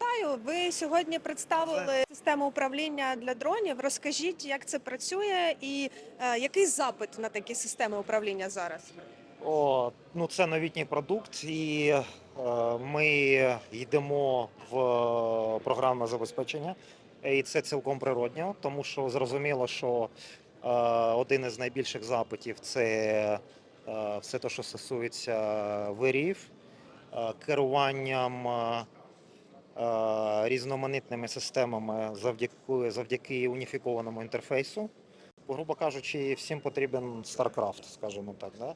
Вітаю! Ви сьогодні представили систему управління для дронів. Розкажіть, як це працює і е, який запит на такі системи управління зараз? О, ну це новітній продукт, і е, ми йдемо в програмне забезпечення. І це цілком природньо, тому що зрозуміло, що е, один із найбільших запитів це е, все те, що стосується вирів, е, керуванням е, е, різноманітними системами завдяки, завдяки уніфікованому інтерфейсу. Грубо кажучи, всім потрібен StarCraft, скажімо так. Да?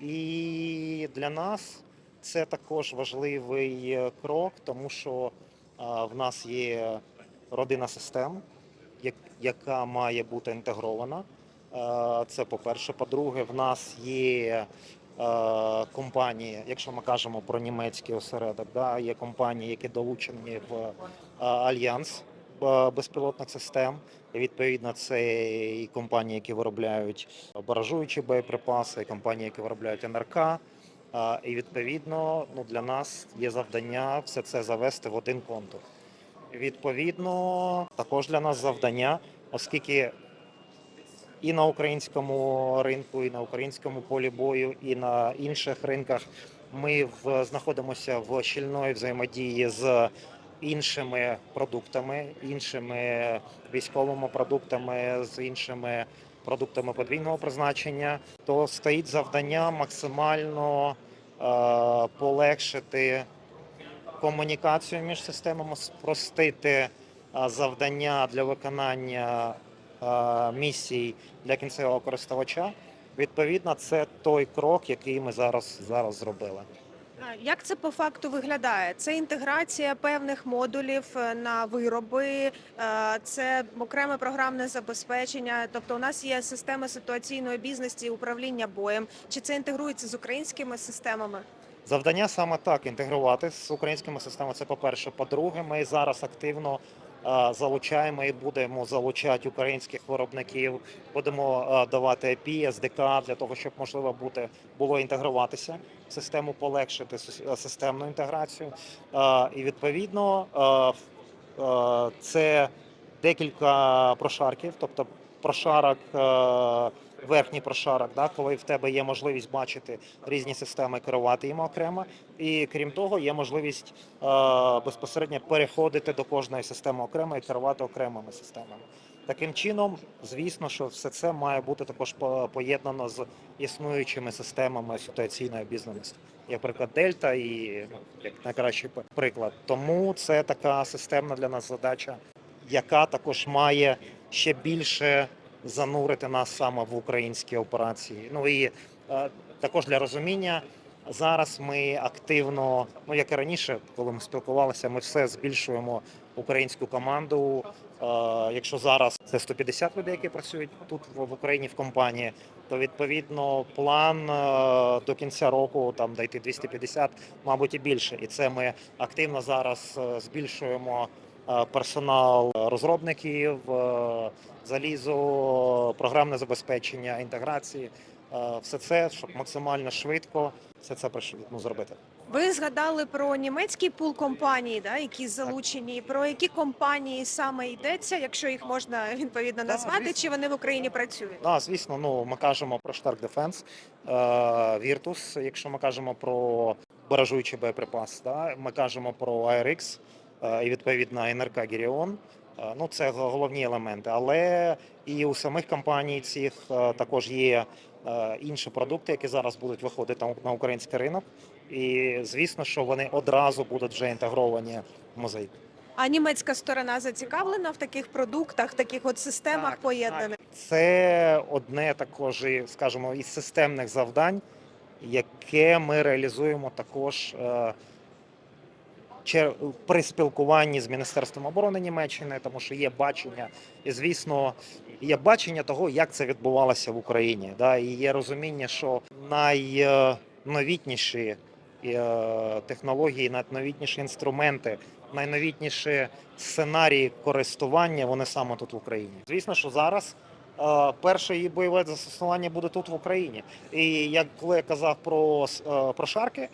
І для нас це також важливий е, крок, тому що в нас є родина систем, яка має бути інтегрована. Е, Це по-перше. По-друге, в нас є е, компанії, якщо ми кажемо про німецький осередок, да, є компанії, які долучені в е, альянс е, безпілотних систем. І відповідно це і компанії, які виробляють баражуючі боєприпаси, і компанії, які виробляють НРК. І відповідно ну, для нас є завдання все це завести в один контур. Відповідно, також для нас завдання, оскільки і на українському ринку, і на українському полі бою, і на інших ринках. Ми в, знаходимося в щільної взаємодії з іншими продуктами, іншими військовими продуктами, з іншими продуктами подвійного призначення, то стоїть завдання максимально е, полегшити комунікацію між системами, спростити е, завдання для виконання місій для кінцевого користувача. Відповідно, це той крок, який ми зараз, зараз зробили. Як це по факту виглядає? Це інтеграція певних модулів е, на вироби, е, це окреме програмне забезпечення. Тобто, у нас є система ситуаційної бізнесу і управління боєм. Чи це інтегрується з українськими системами? Завдання саме так інтегрувати з українськими системами. Це по-перше. По-друге, ми зараз активно е, залучаємо і будемо залучати українських виробників. Будемо давати API, SDK для того, щоб можливо бути було інтегруватися в систему, полегшити системну інтеграцію. І відповідно це декілька прошарків, тобто прошарок. Верхній прошарок, да, коли в тебе є можливість бачити різні системи, керувати їм окремо, і крім того, є можливість е, безпосередньо переходити до кожної системи окремо і керувати окремими системами. Таким чином, звісно, що все це має бути також по- поєднано з існуючими системами ситуаційної бізнесу, як приклад Дельта і ну, як найкращий приклад. Тому це така системна для нас задача, яка також має ще більше занурити нас саме в українські операції. Ну і е, також для розуміння. Зараз ми активно, ну як і раніше, коли ми спілкувалися, ми все збільшуємо українську команду. Е, якщо зараз це 150 людей, які працюють тут в Україні в компанії, то відповідно план е, до кінця року там дійти 250, мабуть, і більше. І це ми активно зараз збільшуємо персонал розробників, е, залізо, програмне забезпечення, інтеграції. Е, Все це, щоб максимально швидко все це ну, зробити. Ви згадали про німецький пул компаній, да, які залучені. Про які компанії саме йдеться, якщо їх можна відповідно назвати, звісно. чи вони в Україні працюють? Да, звісно, ну ми кажемо про Stark Defense, е, Virtus, якщо ми кажемо про баражуючий боєприпас, да, ми кажемо про ARX е, і відповідно НРК Гіріон. Ну, це головні елементи. Але і у самих компаній цих також є інші продукти, які зараз будуть виходити на- на український ринок. І звісно, що вони одразу будуть вже інтегровані в мозаїк. А німецька сторона зацікавлена в таких продуктах, таких от системах Так, поєднаних. Це одне також, скажімо, із системних завдань, яке ми реалізуємо також е, при спілкуванні з Міністерством оборони Німеччини, тому що є бачення, і звісно, є бачення того, як це відбувалося в Україні. Да, і є розуміння, що найновітніші е, технології, найновітніші інструменти, найновітніші сценарії користування вони саме тут в Україні. Звісно, що зараз. е, Перше її бойове застосування буде тут в Україні, і як коли я казав про е, про шарки,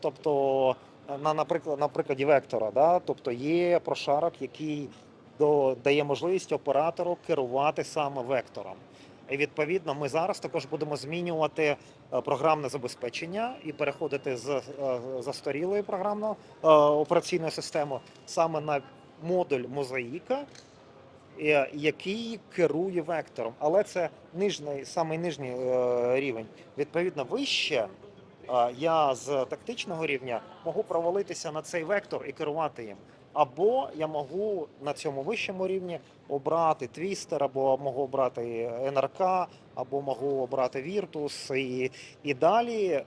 тобто на, наприклад, на прикладі вектора, да? тобто є прошарок, який дає можливість оператору керувати саме вектором. І відповідно, ми зараз також будемо змінювати е, програмне забезпечення і переходити з е, застарілої програмної е, операційної системи саме на модуль мозаїка, який керує вектором. Але це нижній, самий нижній рівень. Відповідно, вище я з тактичного рівня можу провалитися на цей вектор і керувати їм. Або я можу на цьому вищому рівні обрати твістер, або можу обрати НРК, або можу обрати Virtus, і, і далі, е,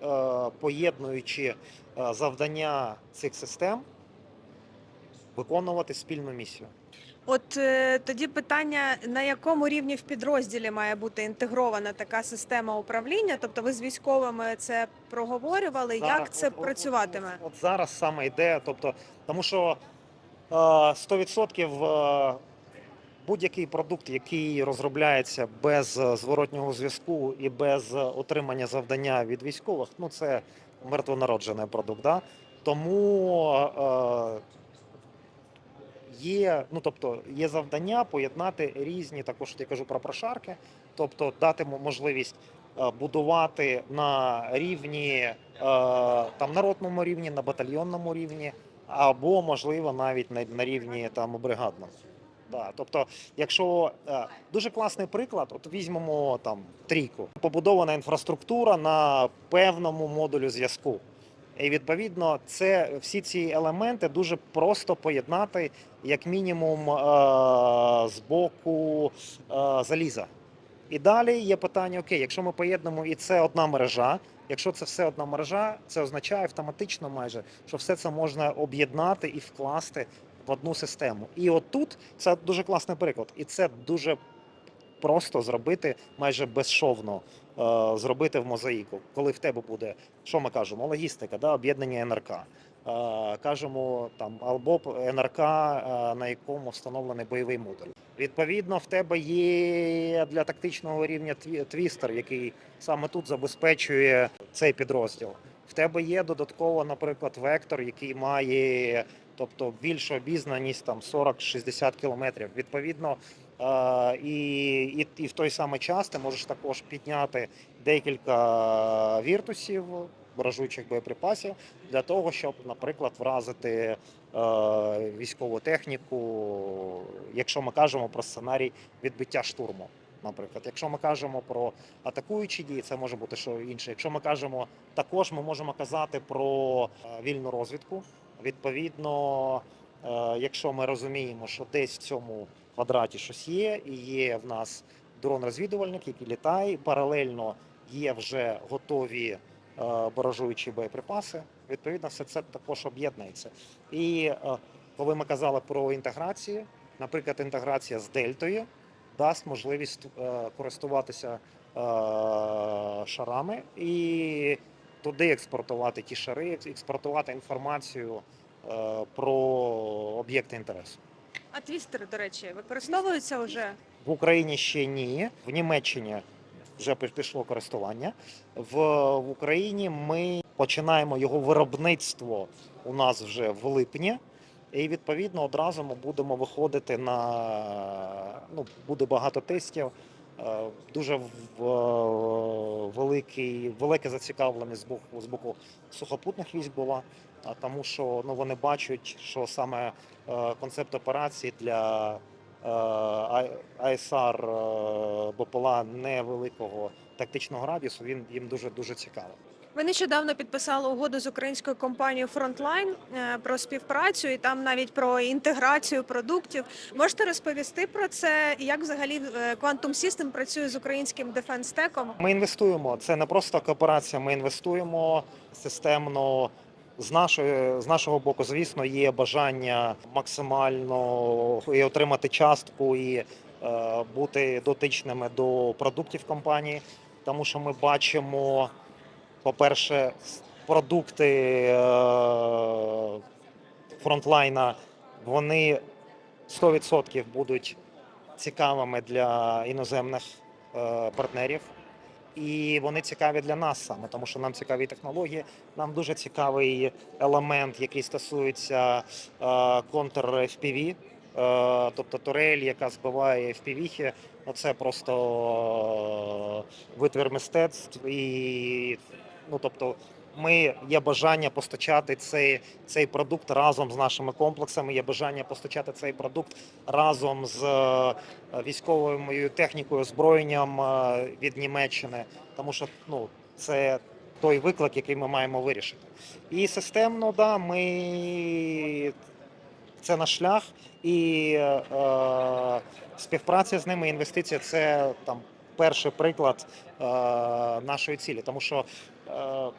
поєднуючи е, завдання цих систем, виконувати спільну місію. От е, тоді питання: на якому рівні в підрозділі має бути інтегрована така система управління? Тобто, ви з військовими це проговорювали? Зараз, Як це от- працюватиме? От, от зараз саме йде, тобто, тому що е, 100% е, будь-який продукт, який розробляється без е, зворотнього зв'язку і без е, отримання завдання від військових, ну це мертвонароджений продукт. Да? Тому е, є, ну тобто, є завдання поєднати різні, також я кажу про прошарки, тобто дати можливість е, будувати на рівні е, там народному рівні, на батальйонному рівні, або можливо навіть на, на рівні там бригадному. Да, тобто, якщо е, дуже класний приклад, от візьмемо там трійку, побудована інфраструктура на певному модулю зв'язку. І відповідно, це всі ці елементи дуже просто поєднати, як мінімум, е, з боку е, заліза. І далі є питання: окей, якщо ми поєднуємо і це одна мережа. Якщо це все одна мережа, це означає автоматично майже, що все це можна об'єднати і вкласти в одну систему. І отут це дуже класний приклад, і це дуже просто зробити майже безшовно. Е, Зробити в мозаїку, коли в тебе буде, що ми кажемо, логістика, да, об'єднання НРК. Е, Кажемо там або НРК, е, на якому встановлений бойовий модуль. Відповідно, в тебе є для тактичного рівня тві- твістер, який саме тут забезпечує цей підрозділ. В тебе є додатково, наприклад, вектор, який має тобто більшу обізнаність там 40-60 кілометрів. Відповідно, і, і, і в той самий час ти можеш також підняти декілька віртусів, ворожучих боєприпасів для того, щоб, наприклад, вразити е, військову техніку, якщо ми кажемо про сценарій відбиття штурму. Наприклад, якщо ми кажемо про атакуючі дії, це може бути що інше. Якщо ми кажемо, також ми можемо казати про е, вільну розвідку. Відповідно, е, якщо ми розуміємо, що десь в цьому квадраті щось є, і є в нас дрон-розвідувальник, який літає, паралельно є вже готові е, баражуючі боєприпаси. Відповідно, все це також об'єднується. І е, коли ми казали про інтеграцію, наприклад, інтеграція з дельтою дасть можливість е, користуватися е, шарами і туди експортувати ті шари, експортувати інформацію е, про об'єкти інтересу. А твістери, до речі, використовуються вже? В Україні ще ні. В Німеччині вже пішло користування. В, в Україні ми починаємо його виробництво у нас вже в липні. І відповідно одразу ми будемо виходити на ну буде багато тестів. Е, Дуже великий, велике зацікавленість з боку з боку сухопутних військ була, тому що ну вони бачать, що саме е, концепт операції для е, АСР е, БПЛА невеликого тактичного радіусу. Він їм дуже дуже цікавий. Ви нещодавно підписали угоду з українською компанією Frontline е, про співпрацю і там навіть про інтеграцію продуктів. Можете розповісти про це? Як взагалі е, Quantum System працює з українським дефенс-теком? Ми інвестуємо. Це не просто кооперація. Ми інвестуємо системно. З нашої з нашого боку, звісно, є бажання максимально і отримати частку і е, бути дотичними до продуктів компанії, тому що ми бачимо, по-перше, продукти е, фронтлайна, вони 100% будуть цікавими для іноземних е, партнерів. і вони цікаві для нас саме, тому що нам цікаві технології. Нам дуже цікавий елемент, який стосується е, контр FPV, тобто турель, яка збиває. Ну, це просто витвір мистецтв і ну тобто. Ми є бажання постачати цей, цей продукт разом з нашими комплексами. Є бажання постачати цей продукт разом з е, військовою технікою, озброєнням е, від Німеччини, тому що ну це той виклик, який ми маємо вирішити. І системно, да, ми це наш шлях, і е, співпраця з ними, інвестиція це там перший приклад е, нашої цілі, тому що. Е,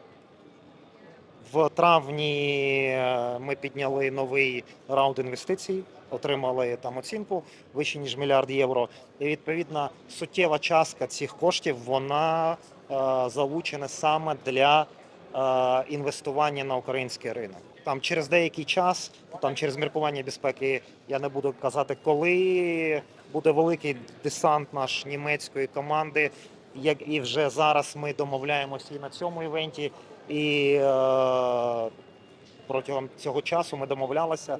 в травні е, ми підняли новий раунд інвестицій, отримали там оцінку вище ніж мільярд євро. І відповідно суттєва частка цих коштів вона залучена саме для інвестування на український ринок. Там через деякий час, там через міркування безпеки, я не буду казати, коли буде великий десант наш німецької команди. Як і вже зараз ми домовляємося і на цьому івенті, і е, протягом цього часу ми домовлялися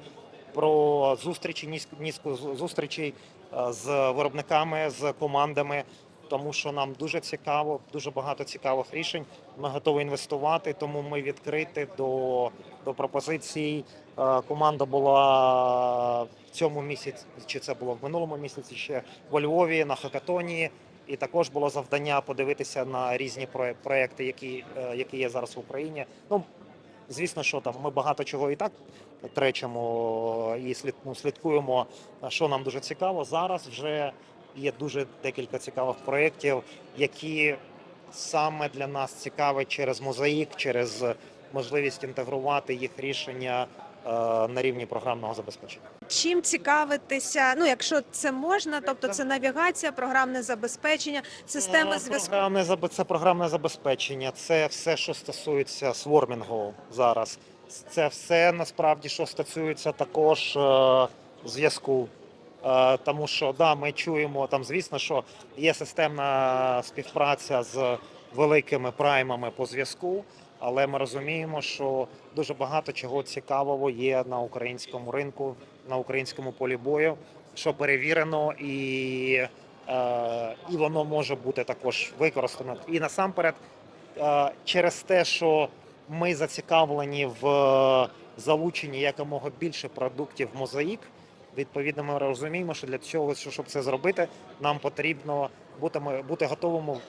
про зустрічі, низку, зустрічей е, з виробниками, з командами, тому що нам дуже цікаво, дуже багато цікавих рішень. Ми готові інвестувати, тому ми відкриті до, до пропозицій. Е, Команда була в цьому місяці, чи це було в минулому місяці ще во Львові на хакатоні. І також було завдання подивитися на різні проекти, які, е, які є зараз в Україні. Ну, звісно, що там ми багато чого і так тречемо і слід, ну, слідкуємо, що нам дуже цікаво. Зараз вже є дуже декілька цікавих проєктів, які саме для нас цікаві через мозаїк, через можливість інтегрувати їх рішення е, на рівні програмного забезпечення. Чим цікавитися? Ну, якщо це можна, тобто це навігація, програмне забезпечення, системи Е, зв'язку. Програмне це програмне забезпечення, це все, що стосується свормінгу зараз. Це все насправді, що стосується також е, зв'язку. Е, тому що да, ми чуємо там, звісно, що є системна співпраця з великими праймами по зв'язку, але ми розуміємо, що дуже багато чого цікавого є на українському ринку, на українському полі бою, що перевірено і Е, і воно може бути також використано. І насамперед, е, через те, що ми зацікавлені в залученні якомога більше продуктів мозаїк. Відповідно, ми розуміємо, що для цього, що- щоб це зробити, нам потрібно бути, бути готовими е,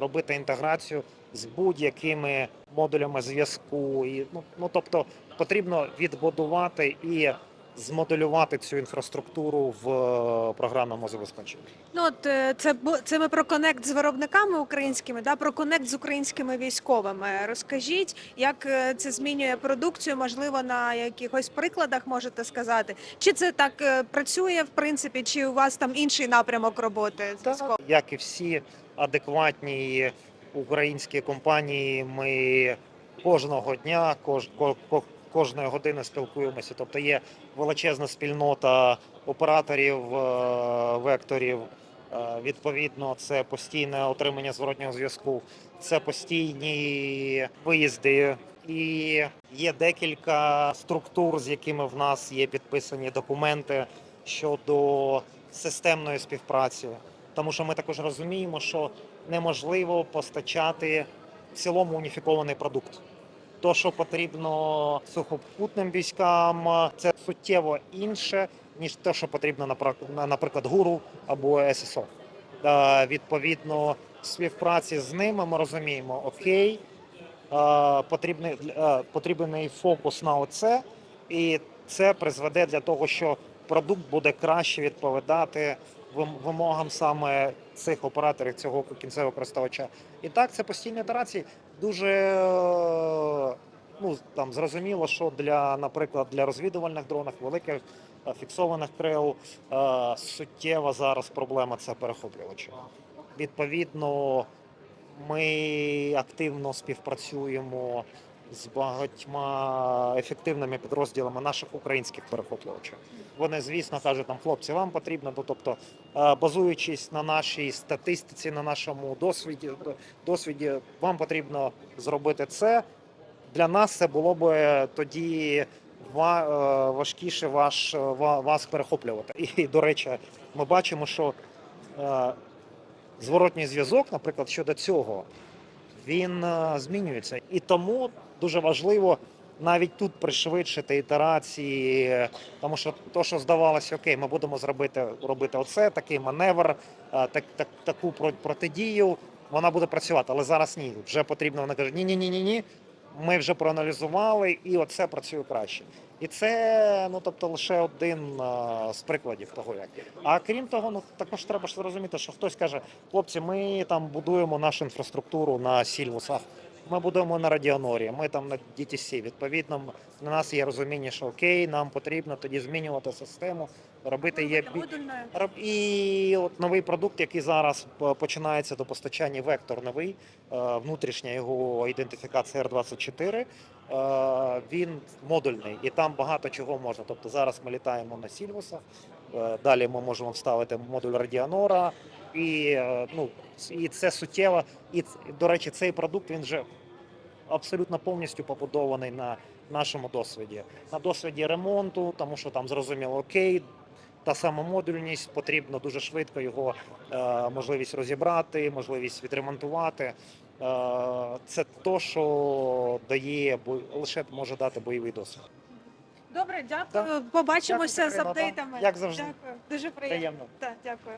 робити інтеграцію з будь-якими модулями зв'язку. І, ну, ну, тобто потрібно відбудувати і змоделювати цю інфраструктуру в е, програмному забезпеченні. Ну от е, це це ми про конект з виробниками українськими, да про конект з українськими військовими. Розкажіть, як е, це змінює продукцію? Можливо, на якихось прикладах можете сказати, чи це так працює в принципі, чи у вас там інший напрямок роботи? військовими? Як і всі адекватні українські компанії, ми кожного дня, кож, ко- ко- кожної години спілкуємося. Тобто є величезна спільнота операторів, е, векторів. Е, Відповідно, це постійне отримання зворотнього зв'язку, це постійні виїзди. І є декілька структур, з якими в нас є підписані документи щодо системної співпраці. Тому що ми також розуміємо, що неможливо постачати в цілому уніфікований продукт. То, що потрібно сухопутним військам, це суттєво інше, ніж те, що потрібно, наприклад, ГУРу або ССО. Е, Відповідно, співпраці з ними ми розуміємо, окей, е, потрібний, е, потрібний фокус на оце, і це призведе для того, що продукт буде краще відповідати вимогам саме цих операторів, цього кінцевого користувача. І так, це постійні ітерації. Дуже е, ну, там, зрозуміло, що для, наприклад, для розвідувальних дронів, великих е, фіксованих крил е, суттєва зараз проблема це перехоплювачі. Відповідно, ми активно співпрацюємо з багатьма ефективними підрозділами наших українських перехоплювачів. Вони, звісно, кажуть, нам хлопці, вам потрібно, ну, тобто, е, базуючись на нашій статистиці, на нашому досвіді, досвіді, вам потрібно зробити це. Для нас це було б тоді е, важкіше ваш, е, вас перехоплювати. І, до речі, ми бачимо, що зворотній зв'язок, наприклад, щодо цього, він е, змінюється. І тому дуже важливо навіть тут пришвидшити ітерації, тому що то, що здавалося, окей, ми будемо зробити робити оце, такий маневр, е, так, так, таку протидію, вона буде працювати. Але зараз ні. Вже потрібно, вона каже, ні, ні, ні, ні, ні. Ми вже проаналізували, і оце працює краще. І це ну тобто лише один а, з прикладів того, як. А крім того, ну також треба ж зрозуміти, що хтось каже, хлопці, ми там будуємо нашу інфраструктуру на сільвусах. Ми будуємо на Радіонорі, ми там на DTC. Відповідно, на нас є розуміння, що окей, нам потрібно тоді змінювати систему, робити є І от новий продукт, який зараз починається до постачання, вектор новий, е, внутрішня його ідентифікація R24, е, він модульний і там багато чого можна. Тобто зараз ми літаємо на Сільвусах, е, далі ми можемо вставити модуль Радіанора, і, е, ну, і це суттєво. І до речі, цей продукт він вже абсолютно повністю побудований на нашому досвіді. На досвіді ремонту, тому що там зрозуміло окей, та сама модульність, потрібно дуже швидко його е, можливість розібрати, можливість відремонтувати. Е, це то, що дає бо- лише може дати бойовий досвід. Добре, дякую. Побачимося Дякую, з апдейтами. Як завжди. Дякую. Дуже приємно. Приємно. Так, дякую.